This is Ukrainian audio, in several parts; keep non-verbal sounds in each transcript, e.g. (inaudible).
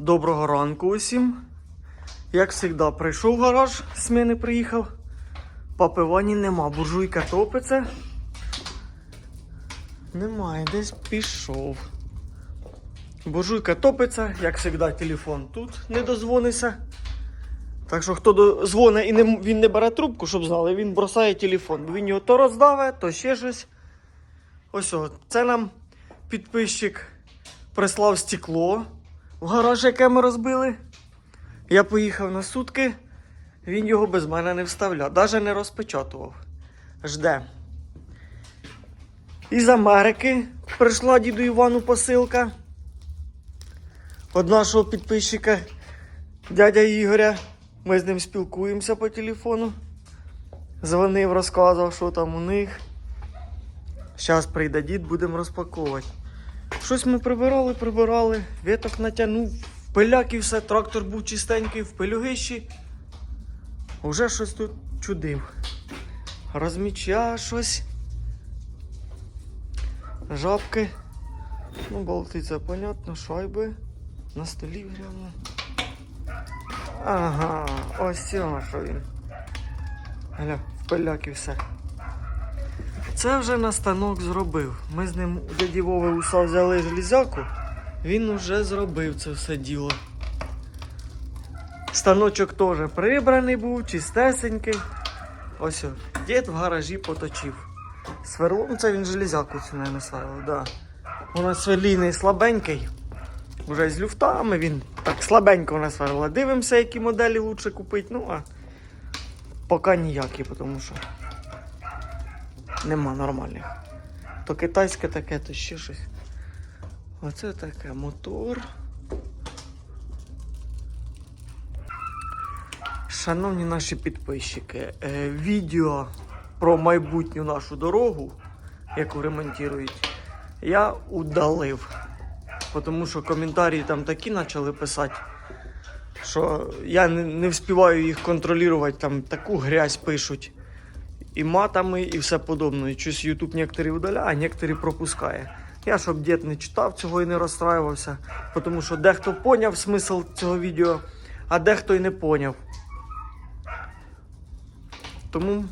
Доброго ранку усім. Як завжди, прийшов в гараж, з мене приїхав. Папи Вані нема, буржуйка топиться. Немає, десь пішов. Буржуйка топиться, як завжди, телефон тут не дозвониться. Так що хто до- дзвонить і не, він не бере трубку, щоб знали, він бросає телефон. Він його то роздаве, то ще щось. Ось о, це нам підписчик прислав стекло в гараж, яке ми розбили. Я поїхав на сутки, він його без мене не вставляв, навіть не розпечатував. Жде. Із Америки прийшла діду Івану посилка. Од нашого підписчика дядя Ігоря. Ми з ним спілкуємося по телефону. Дзвонив, розказував, що там у них. Зараз прийде дід, будемо розпаковувати. Щось ми прибирали, прибирали, віток натягнув, пиляк і все, трактор був чистенький, в пилюгищі. Уже щось тут чудив. Розміча щось. Жабки. Ну, болти це понятно, шайби. На столі грязно. Ага, ось цього, що він. Гля, в пиляк і все. Це вже на станок зробив. Ми з ним у дяді Вови уса взяли железяку, він уже зробив це все діло. Станочок теж прибраний був, чистесенький. Ось, дід в гаражі поточив. Сверлом це він железяку цю не сверлив, да. У нас сверлійний слабенький. Уже з люфтами він так слабенько нас сверлила. Дивимося, які моделі лучше купити. Ну, а поки ніякі, тому що нема нормальних. То китайське таке, то ще щось. Оце таке мотор. Шановні наші підписчики, е, відео про майбутню нашу дорогу, яку ремонтують, я удалив. Тому що коментарі там такі почали писати, що я не, встигаю їх контролювати, там таку грязь пишуть і матами, і все подобне. І щось YouTube некоторі удаляє, а некоторі пропускає. Я, щоб дід не читав цього і не розстраювався, тому що дехто поняв смисл цього відео, а дехто й не поняв. Тому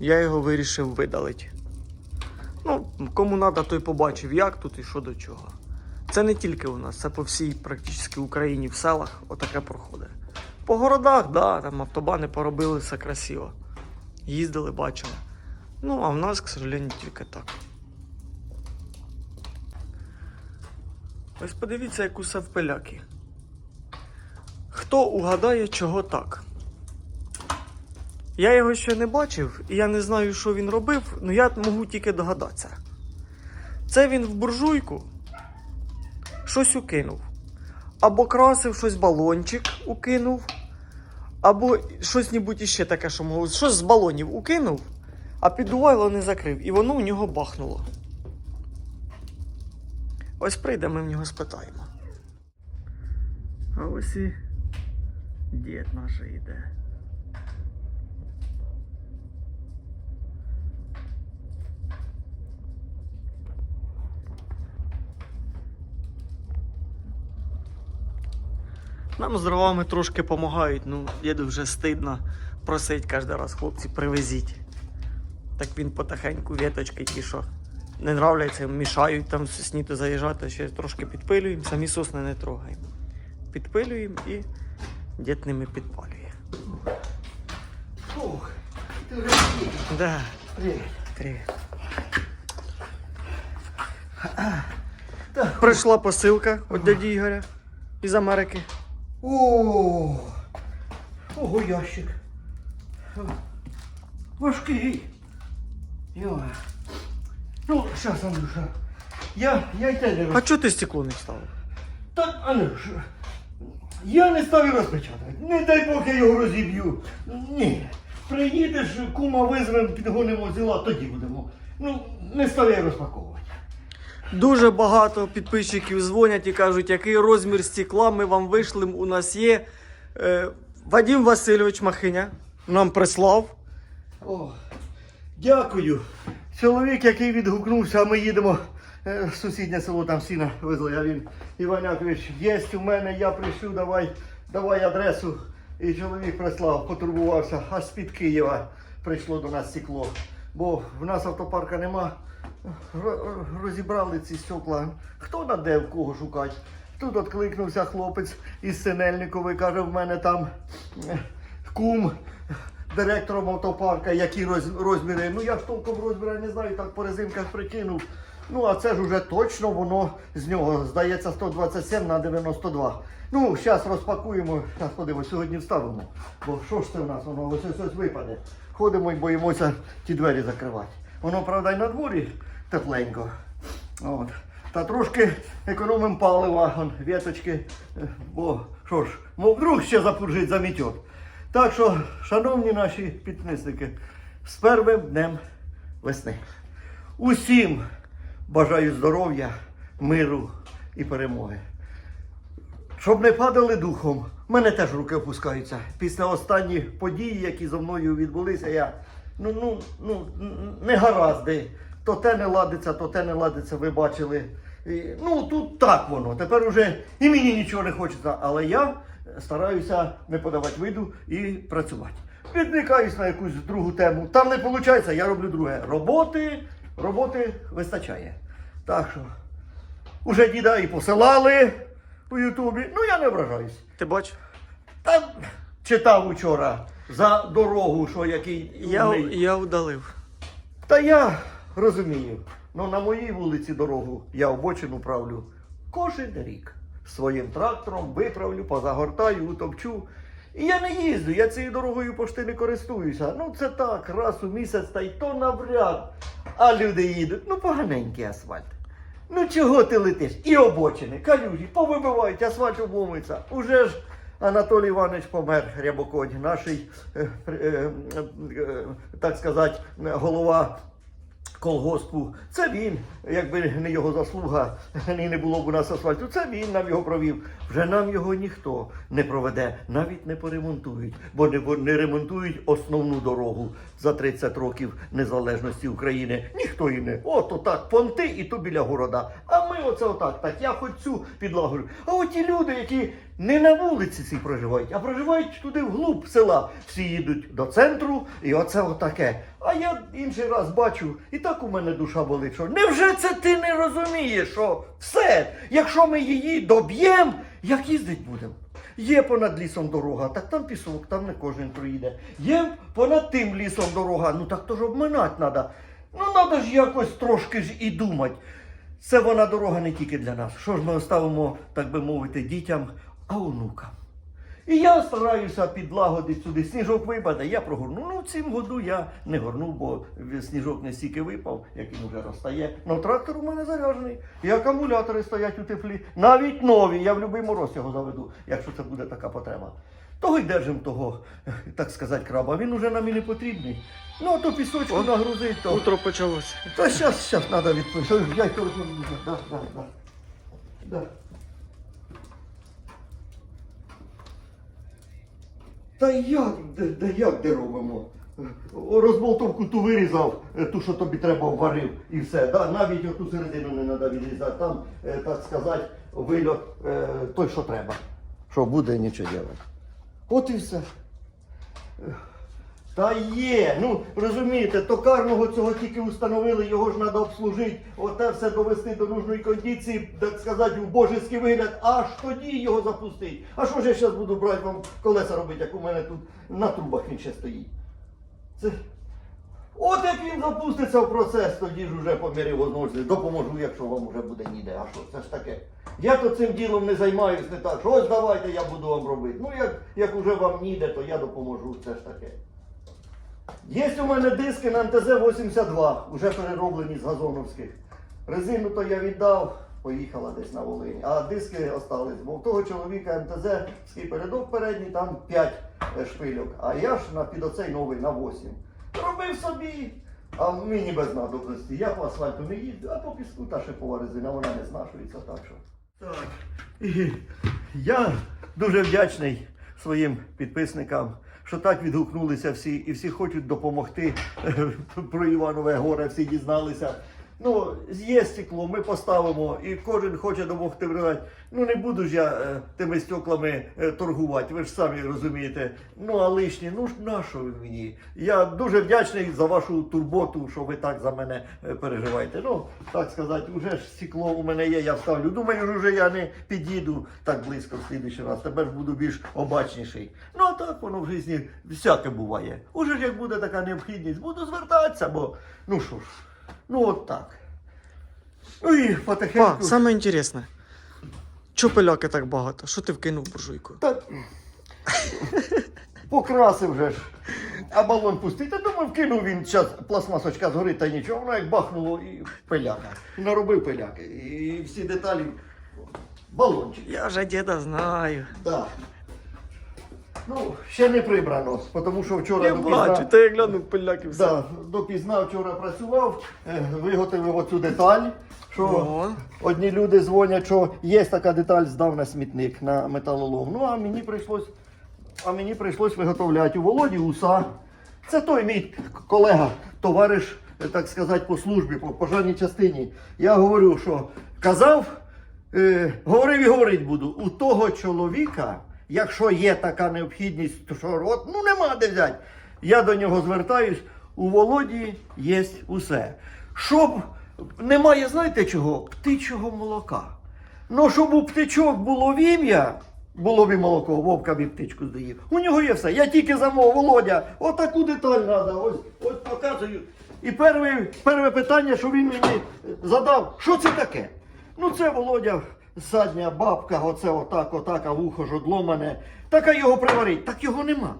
я його вирішив видалити. Ну, кому треба, той побачив, як тут і що до чого. Це не тільки у нас, це по всій практично Україні в селах отаке проходить. По городах, да, там автобани поробили все красиво. Їздили, бачили. Ну, а в нас, к сожалению, тільки так. Ось подивіться, як усе в пиляки. Хто угадає, чого так? Я його ще не бачив, і я не знаю, що він робив, але я можу тільки догадатися. Це він в буржуйку щось укинув. Або красив щось балончик укинув, або щось нібудь іще таке, що могло. Щось з балонів укинув, а піддувайло не закрив, і воно у нього бахнуло. Ось прийде, ми в нього спитаємо. А ось і дід наш йде. Нам з дровами трошки допомагають, ну, діду вже стидно просить кожен раз, хлопці, привезіть. Так він потихеньку віточки ті, що не нравляться, мішають там сніту заїжджати, ще трошки підпилюємо, самі сосни не трогаємо. Підпилюємо і дід ними підпалює. Фух, ти вже. Да, Привіт. привіт. Прийшла посилка від дяді Ігоря із Америки. О, ого, ящик. Важкий. Йо. Ну, зараз, Андрюша. Я, я й тебе А роз... чого ти стекло не вставив? Та, Андрюша, я не ставлю розпечатати. Не дай Бог я його розіб'ю. Ні. Приїдеш, кума визвемо, підгонимо зіла, тоді будемо. Ну, не ставляй розпаковувати. Дуже багато підписчиків дзвонять і кажуть, який розмір стекла ми вам вийшли. У нас є. Е, Вадим Васильович Махиня нам прислав. О, дякую. Чоловік, який відгукнувся, ми їдемо е, сусіднє село там сіна везли, а він Іван Якович, є у мене, я прийшлю, давай, давай адресу. І чоловік прислав, потурбувався, аж з-під Києва прийшло до нас стекло. Бо в нас автопарка нема. Розібрали ці стекла. Хто наде в кого шукати? Тут откликнувся хлопець із Синельникової, каже, в мене там е, кум директором автопарка, які розміри. Ну я ж толком розміри не знаю, так по резинках прикинув. Ну, а це ж уже точно воно з нього здається 127 на 92. Ну, зараз розпакуємо, зараз ходимо, сьогодні вставимо. Бо що ж це в нас, воно ось ось ось випаде. Ходимо і боїмося ті двері закривати. Воно, правда, і на дворі тепленько. От. Та трошки економимо палива, он, віточки, е, бо що ж, мов вдруг ще запуржить, замітьот. Так що, шановні наші підписники, з первим днем весни. Усім бажаю здоров'я, миру і перемоги. Щоб не падали духом, в мене теж руки опускаються. Після останніх подій, які зі мною відбулися, я ну, ну, ну, не гаразди. То те не ладиться, то те не ладиться, ви бачили. І, ну тут так воно. Тепер уже і мені нічого не хочеться, але я стараюся не подавати виду і працювати. Відвлікаюсь на якусь другу тему. Там не виходить, я роблю друге. Роботи, роботи вистачає. Так що. Уже діда і посилали у Ютубі. Ну я не вражаюсь. Ти бачив? Там читав учора за дорогу, що який. Я, умний. я удалив. Та я розумію. Ну на моїй вулиці дорогу я обочину правлю кожен рік. Своїм трактором виправлю, позагортаю, утопчу. І я не їздю, я цією дорогою пошти не користуюся. Ну це так, раз у місяць та й то навряд. А люди їдуть, ну поганенький асфальт. Ну чого ти летиш? І обочини, калюжі, повибивають, асфальт обломиться. Уже ж Анатолій Іванович помер, Рябоконь, наш, е, е, е, так сказати, голова колгоспу. Це він, якби не його заслуга, і не було б у нас асфальту, це він нам його провів. Вже нам його ніхто не проведе, навіть не поремонтують, бо не, не ремонтують основну дорогу за 30 років незалежності України. Ніхто і не. От отак, понти і то біля города. А ми оце отак. Так я хоч цю підлагою. А от ті люди, які не на вулиці ці проживають, а проживають туди вглуб села. Всі їдуть до центру, і оце отаке. А я інший раз бачу, і так у мене душа болить, що невже це ти не розумієш, що все, якщо ми її доб'ємо, як їздить будемо? Є понад лісом дорога, так там пісок, там не кожен проїде. Є понад тим лісом дорога, ну так то ж обминати треба. Ну треба ж якось трошки ж і думати. Це вона дорога не тільки для нас. Що ж ми оставимо, так би мовити, дітям, а онукам. І я стараюся підлагодити сюди. Сніжок випаде, я прогорну. Ну, в цім году я не горнув, бо сніжок не стільки випав, як він вже розтає. Ну, трактор у мене заряджений. І акумулятори стоять у теплі. Навіть нові. Я в будь-який мороз його заведу, якщо це буде така потреба. Того й держим того, так сказати, краба. Він уже нам і не потрібний. Ну, а то пісочку нагрузить, то. Утро почалося. Та щас, щас треба відповісти. Я й візьму. Да, да, да. Да. Та як, де, де, як де робимо? Розболтовку ту вирізав, е, ту, що тобі треба варив, і все. Да? Навіть оту середину не треба відрізати. Там, е, так сказати, вильот е, той, що треба. Що буде, нічого робити. От і все. Та є, ну розумієте, токарного цього тільки установили, його ж треба обслужити, оте все довести до нужної кондиції, так сказати, в божеський вигляд, аж тоді його запустити. А що ж я зараз буду брати вам колеса робити, як у мене тут на трубах він ще стоїть? Це... От як він запуститься в процес, тоді ж уже по мірі можливості допоможу, якщо вам вже буде ніде. А що це ж таке? Я то цим ділом не займаюсь, не так, ось давайте я буду вам робити. Ну як, як уже вам ніде, то я допоможу, це ж таке. Є у мене диски на МТЗ-82, вже перероблені з газоновських. Резину то я віддав, поїхала десь на Волині. А диски остались. Бо в того чоловіка МТЗ ський передок передній, там 5 шпильок. А я ж на під оцей новий на 8. Робив собі. А мені без надобності. Я по асфальту не їздю, а по піску та шипова резина, вона не знашується так що. Так. І я дуже вдячний своїм підписникам, що так відгукнулися всі і всі хочуть допомогти (laughs) про Іванове горе, всі дізналися. Ну, є стекло, ми поставимо, і кожен хоче допомогти врятувати. Ну не буду ж я е, тими стеклами е, торгувати, ви ж самі розумієте. Ну а лишні, ну ж на ви мені? Я дуже вдячний за вашу турботу, що ви так за мене е, переживаєте. Ну, так сказати, вже ж стекло у мене є, я вставлю. Думаю, вже я не підійду так близько в слідуючий раз. Тепер буду більш обачніший. Ну а так воно в житті всяке буває. Уже ж як буде така необхідність, буду звертатися, бо ну що ж, ну от так. Ну і потихеньку. Па, саме інтересне. Чого пиляки так багато? Що ти вкинув буржуйку? Та... Покрасив же ж. А балон пустий. Та думаю, вкинув він час пластмасочка згорить та нічого, воно як бахнуло і пиляка. І наробив пиляки. І всі деталі балончик. Я вже діда знаю. Так. Ну, ще не прибрано, тому що вчора Я допізна- бачу, ти як глянув пиляки все. Да, допізна вчора працював, е, виготовив оцю деталь. Що О. одні люди дзвонять, що є така деталь, здав на смітник на металолом. Ну а мені прийшлось, а мені прийшлось виготовляти у Володі уса. Це той мій колега, товариш, е, так сказати, по службі, по пожарній частині. Я говорю, що казав, е, говорив і говорить буду, у того чоловіка, якщо є така необхідність, то що от, ну нема де взяти. Я до нього звертаюсь, у Володі є усе. Щоб немає, знаєте чого? Птичого молока. Ну, щоб у птичок було в ім'я, було б і молоко, вовка б і птичку здоїв. У нього є все. Я тільки замов, Володя, отаку деталь треба, ось, ось показую. І перше, перше питання, що він мені задав, що це таке? Ну це Володя, задня бабка, оце отак, отак, а вухо ж одломане. Так а його приварить, так його нема.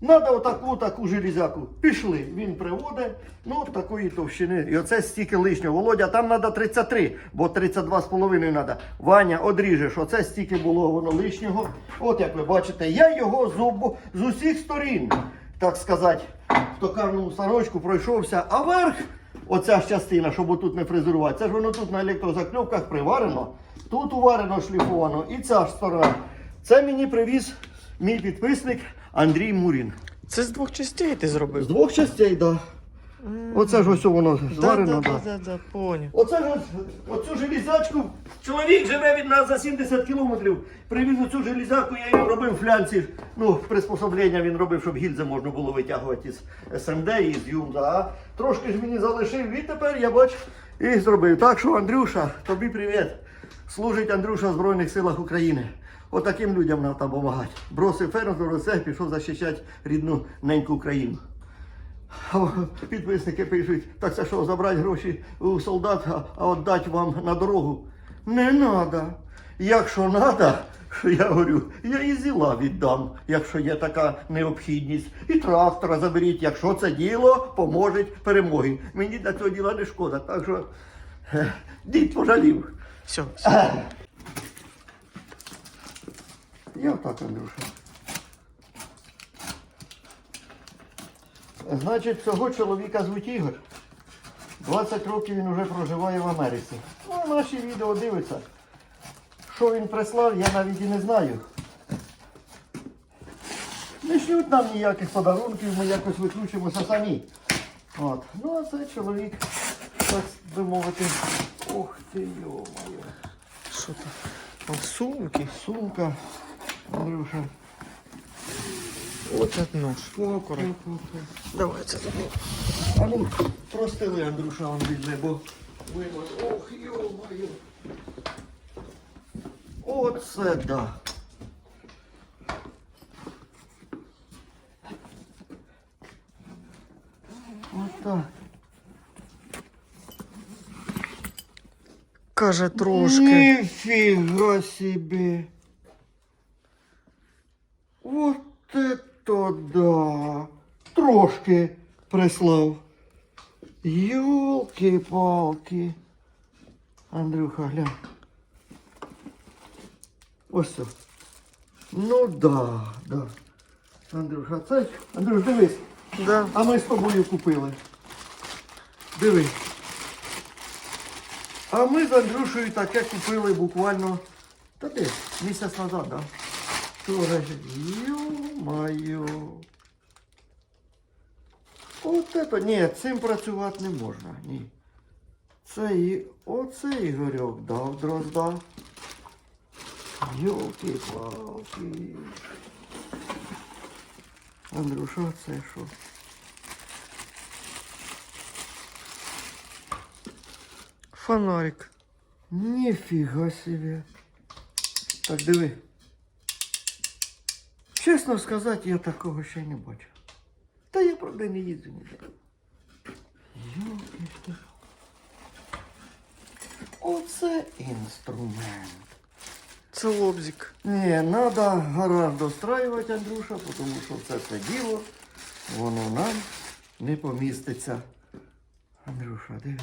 Надо отаку таку железяку. Пішли. Він приводить, ну такої товщини. І оце стільки лишнього. Володя, там треба 33, бо 32,5 треба. Ваня, одріжеш, оце стільки було воно лишнього. От як ви бачите, я його з, обо- з усіх сторін, так сказати, в токарному станочку пройшовся, а верх, оця ж частина, щоб отут не фрезерувати, це ж воно тут на електрозакльовках приварено, тут уварено шліфовано, і ця ж сторона. Це мені привіз мій підписник Андрій Мурін. Це з двох частей ти зробив. З двох частей, так. Да. Оце ж ось воно зварено. да, Да, да, поняв. Оце ж ось, оцю железячку. Чоловік живе від нас за 70 кілометрів. Привіз оцю железяку, я її робив в флянці. Ну, приспособлення він робив, щоб гільзи можна було витягувати із СМД і з Юмза. А трошки ж мені залишив, і тепер я бачу і зробив. Так що, Андрюша, тобі привіт. Служить Андрюша в Збройних силах України. Отаким людям нам там допомагати. Бросив ферму, все, пішов захищати рідну неньку Україну. А Підписники пишуть, так це що, забрати гроші у солдат, а- віддати вам на дорогу? Не треба. Якщо треба, що я говорю, я і зіла віддам, якщо є така необхідність. І трактора заберіть, якщо це діло поможе перемоги. Мені для цього діла не шкода. Так що е, дід пожалів. Все, все. Я так, Андрюша. Значить, цього чоловіка звуть Ігор. 20 років він вже проживає в Америці. Ну, наші відео дивиться. Що він прислав, я навіть і не знаю. Не шлють нам ніяких подарунків, ми якось викручуємося самі. От. Ну, а цей чоловік, так би мовити, ох ти йо-моє. Що? Там сумки. Сумка, Андрюша. Оце нож. Аккуратно. Давай це. А ну, простили, Андрюша, он візьме, бо вимож. Ох, йо-моє. Оце да. Отак. Каже трошки. Нифига себе. Да. Трошки прислав. Ёлки-палки. Андрюха, глянь. Ось це. Ну да, да. Андрюша, це. Андрюш, дивись. Да. А ми з тобою купили. Диви. А ми з Андрюшею таке купили буквально. Та де? Місяць назад? Да? Тоже Ё-моё. От это, ні, цим працювати не можна. Ні. Це і оце Ігорьок дав дрозда. Йолки-палки. Андрюша, це що? Фонарик. Ніфіга собі. Так диви. Чесно сказати, я такого ще не бачив. Та я правда не їздю ніде. Оце інструмент. Це лобзик. Не, надо гараж достраювати, Андрюша, тому що це це діло, воно нам не поміститься. Андрюша, диви.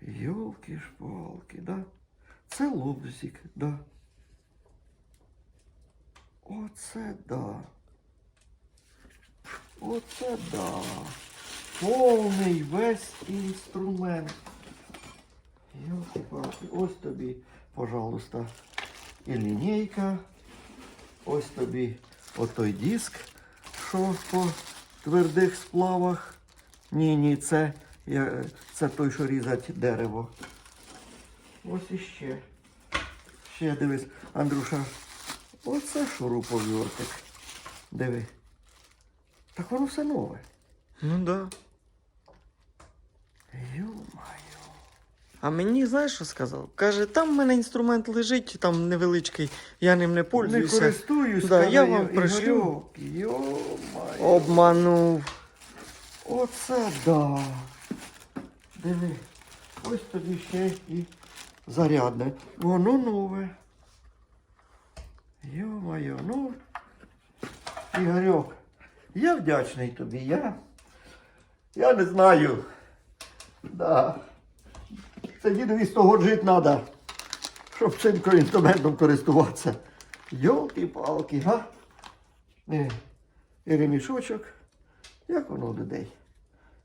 Йолки шпалки, да? Це лобзик, да. Оце да. Оце да. Повний весь інструмент. Ось тобі, пожалуйста, і лінійка. Ось тобі отой диск, що по твердих сплавах. Ні, ні, це, це той, що різать дерево. Ось іще. Ще дивись, Андрюша, оце шуруповертик. Диви. Так воно все нове. Ну да. Ю-маю. А мені знаєш, що сказав? Каже, там в мене інструмент лежить, там невеличкий, я ним не Не пользуюся. користуюсь, Да, я вам пришлю. Йо-маю. Обманув. Оце да. Диви. Ось тобі ще і зарядне. Воно нове. Йо-моє, ну. Ігорьок, я вдячний тобі. Я, я не знаю. Да. Це дідові з того жити треба, щоб цим інструментом користуватися. Йолки-палки, га? Е, І ремішочок. Як воно у людей?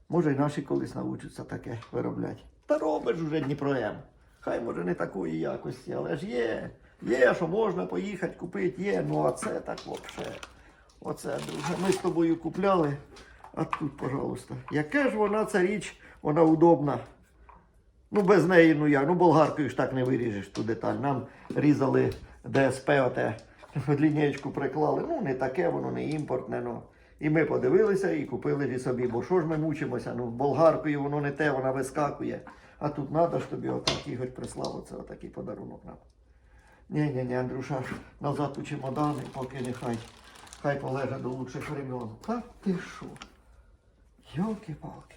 Може, і наші колись навчаться таке виробляти. Та робиш уже Дніпром. Хай може не такої якості, але ж є. Є, що можна поїхати купити, є. Ну а це так взагалі. Оце, друже, ми з тобою купляли. А тут, пожалуйста. Яка ж вона ця річ, вона удобна. Ну, без неї, ну як, ну болгаркою ж так не виріжеш ту деталь. Нам різали ДСП, оте (laughs) лінієчку приклали. Ну, не таке, воно не імпортне. Ну. І ми подивилися і купили собі. Бо що ж ми мучимося? Ну, болгаркою воно не те, вона вискакує. А тут треба ж тобі отак Ігор прислав оце отакий подарунок нам. Ні, ні, ні, Андрюша, назад у чемодани, поки нехай. Хай полежить до лучших времен. Та ти що? Йолки-палки.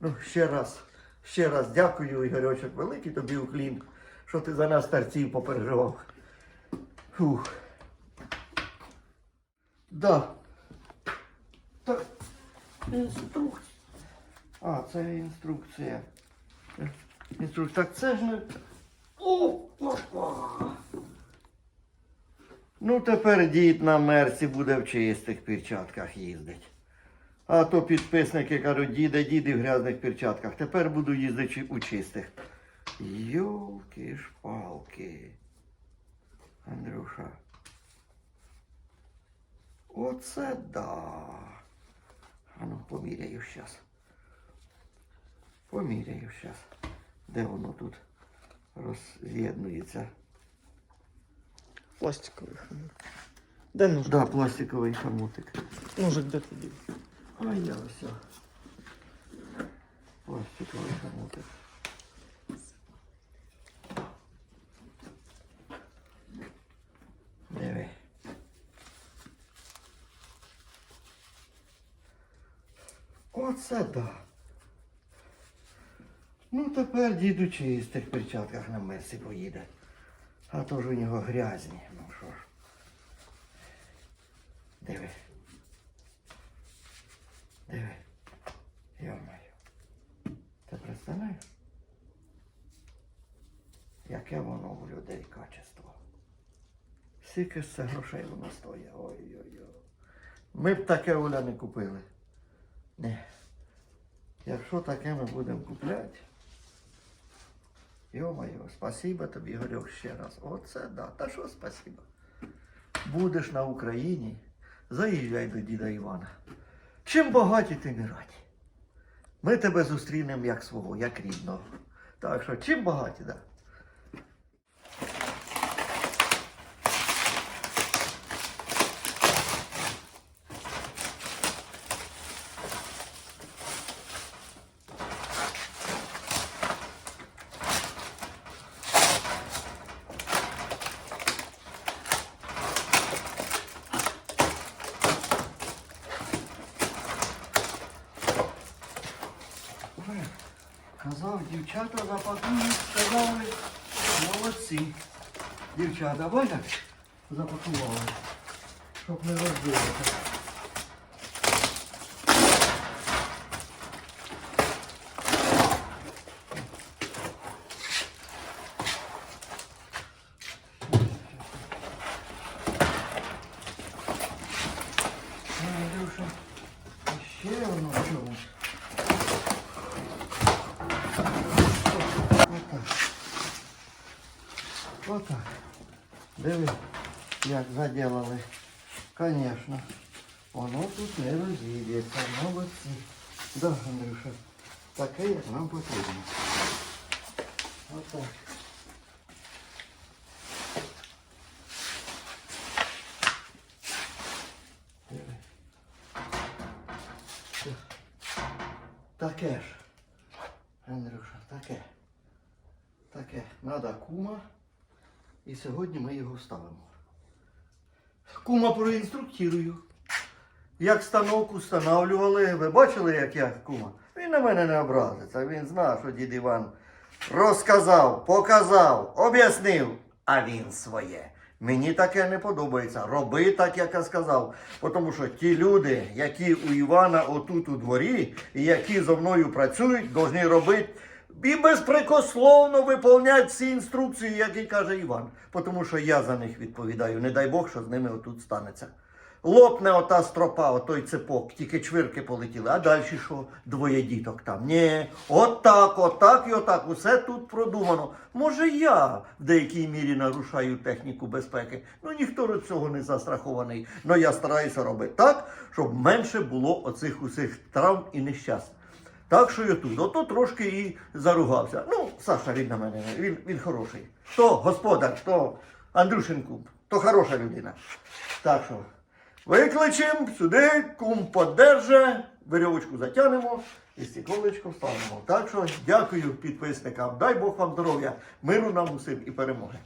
Ну, ще раз, ще раз дякую, Ігорьочок, великий тобі уклін, що ти за нас старців попереживав. Фух. Да. Так, інструкція. А, це інструкція. Інструкція. Так це ж не. Ну, тепер дід на мерці буде в чистих перчатках їздить. А то підписники кажуть, діде, діди в грязних перчатках. Тепер буду їздити у чистих. Йолки шпалки. Андрюша. Оце да. Ану, поміряю щас. Поміряю щас. Де воно тут роз'єднується? Пластиковий хомут. Де ножик? Да, пластиковий хомутик. Ножик де тоді? А я все. Пластиковий хомутик. Диви. Оце да. Діду чистих перчатках на мерсі поїде. А то ж у нього грязні. Ну що ж. Диви. Диви. Йо-моє. Ти представляєш? Яке воно у людей качество. Скільки ж це грошей воно стоїть. Ой-ой-ой. Ми б таке Оля не купили. Не. Якщо таке ми будемо купляти. Йо-моє, спасибо тобі, Горьох, ще раз. Оце да. Та що спасибо? Будеш на Україні, заїжджай до діда Івана. Чим багаті, тим і раді. ми тебе зустрінемо як свого, як рідного. Так що чим багаті, да? Дівчата, так запакували, щоб не розбилося. Ну, Андрюша, ще воно в чомусь. Отак. Отак. Диви, як заділили. Звісно. Воно тут не розійдеться. Молодці. Да, Андрюша. Таке, як нам потрібно. Отак. Таке ж. Андрюша, таке. Таке. Надо кума. І сьогодні ми його ставимо. Кума проінструктирую. Як станок устанавливали, ви бачили, як я кума? Він на мене не образиться. Він знає, що дід Іван розказав, показав, об'яснив, а він своє. Мені таке не подобається. Роби так, як я сказав. Тому що ті люди, які у Івана отут у дворі, і які зо мною працюють, повинні робити і безпрекословно виконувати всі інструкції, які каже Іван. Тому що я за них відповідаю. Не дай Бог, що з ними отут станеться. Лопне ота стропа, отой цепок, тільки чвирки полетіли. А далі що? Двоє діток там. Ні, отак, отак і отак. Усе тут продумано. Може, я в деякій мірі нарушаю техніку безпеки. Ну ніхто від цього не застрахований. Но я стараюся робити так, щоб менше було оцих усіх травм і нещасть. Так що я тут, ото трошки і заругався. Ну, Саша рідна мене, він, він хороший. То господар, то Андрюшенко, то хороша людина. Так що викличемо сюди, кум подерже, веревочку затягнемо і стеколечко вставимо. Так що дякую підписникам. Дай Бог вам здоров'я, миру нам усім і перемоги.